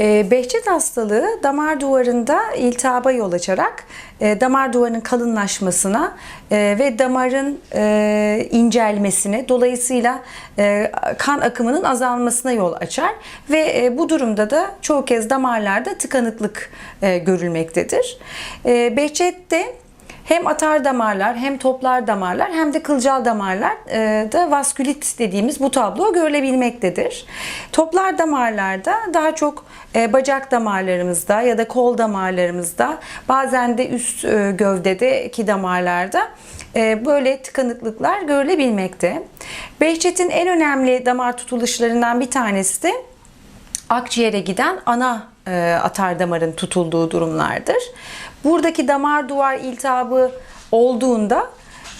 E, Behçet hastalığı damar duvarında iltihaba yol açarak e, damar duvarının kalınlaşmasına e, ve damarın e, incelmesine dolayısıyla kan akımının azalmasına yol açar ve bu durumda da çoğu kez damarlarda tıkanıklık görülmektedir. Behçet'te hem atar damarlar hem toplar damarlar hem de kılcal damarlar e, da vaskülit dediğimiz bu tablo görülebilmektedir. Toplar damarlarda daha çok e, bacak damarlarımızda ya da kol damarlarımızda bazen de üst e, gövdedeki damarlarda böyle tıkanıklıklar görülebilmekte. Behçet'in en önemli damar tutuluşlarından bir tanesi de akciğere giden ana atar damarın tutulduğu durumlardır. Buradaki damar duvar iltihabı olduğunda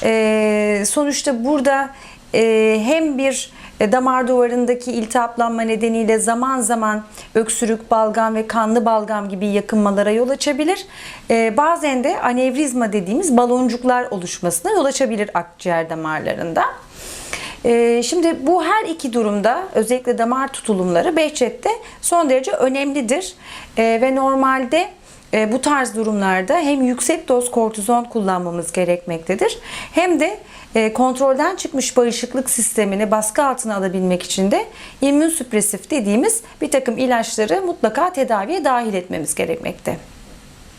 e, sonuçta burada e, hem bir e, damar duvarındaki iltihaplanma nedeniyle zaman zaman öksürük, balgam ve kanlı balgam gibi yakınmalara yol açabilir. E, bazen de anevrizma dediğimiz baloncuklar oluşmasına yol açabilir akciğer damarlarında. Ee, Şimdi bu her iki durumda özellikle damar tutulumları Behçet'te son derece önemlidir Ee, ve normalde e, bu tarz durumlarda hem yüksek doz kortizon kullanmamız gerekmektedir hem de e, kontrolden çıkmış bağışıklık sistemini baskı altına alabilmek için de immünsüpresif dediğimiz bir takım ilaçları mutlaka tedaviye dahil etmemiz gerekmekte.